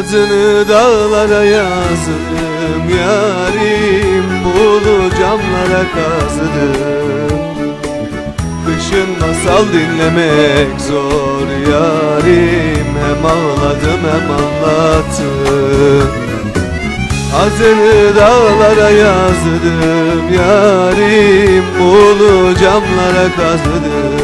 Adını dağlara yazdım yarim Bulu camlara kazıdım Kışın masal dinlemek zor yarim Hem ağladım hem anlattım. Adını dağlara yazdım yarim Bulu camlara kazıdım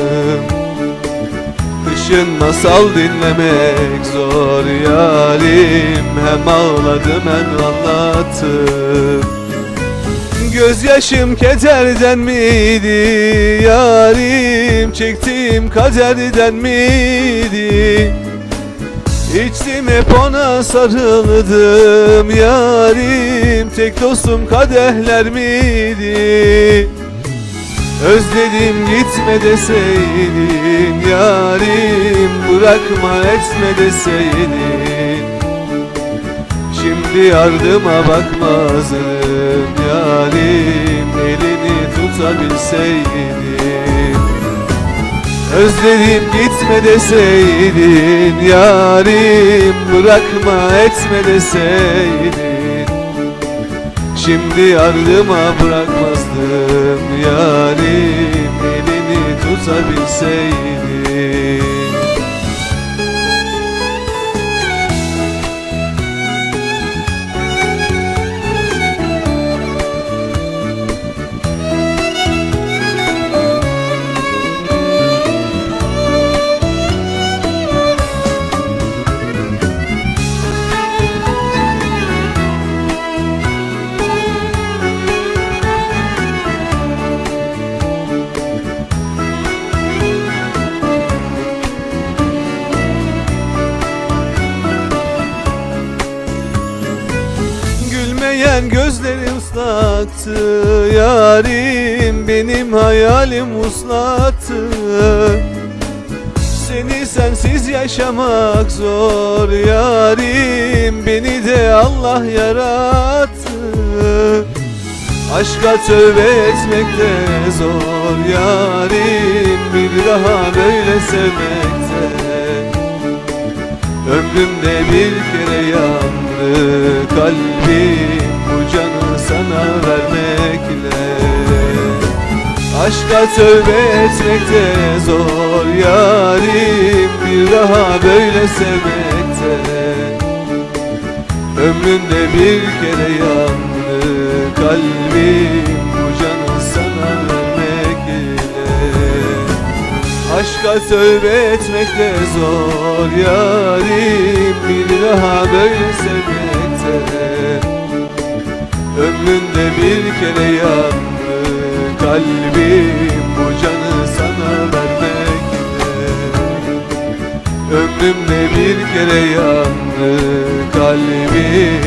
Kışın masal dinlemek zor yarim. Hem ağladım hem anlattım. Gözyaşım kederden miydi yarim? Çektiğim kaderden miydi? İçtim hep ona sarıldım yarim. Tek dostum kadehler miydi Özledim gitme deseydin yarim Bırakma etme deseydin. Şimdi yardıma bakmazdım yarim Elini tutabilseydim Özledim gitme deseydin yarim Bırakma etme deseydin Şimdi yardıma bırakmazdım. Yarim Elini tutabilseydim Gülmeyen gözleri ıslattı Yarim benim hayalim uslattı. Seni sensiz yaşamak zor Yarim beni de Allah yarattı. Aşka tövbe etmek de zor Yarim bir daha böyle sevmekte Ömrümde bir kere yandı kalbim Bu canı sana vermekle. Aşka tövbe etmek de zor yarim Bir daha böyle sevmekte Ömrümde bir kere yandı kalbim tövbe etmek de zor yarim Bir daha böyle sevmekte. Ömründe bir kere yandı kalbim Bu canı sana vermekle Ömrümde bir kere yandı kalbim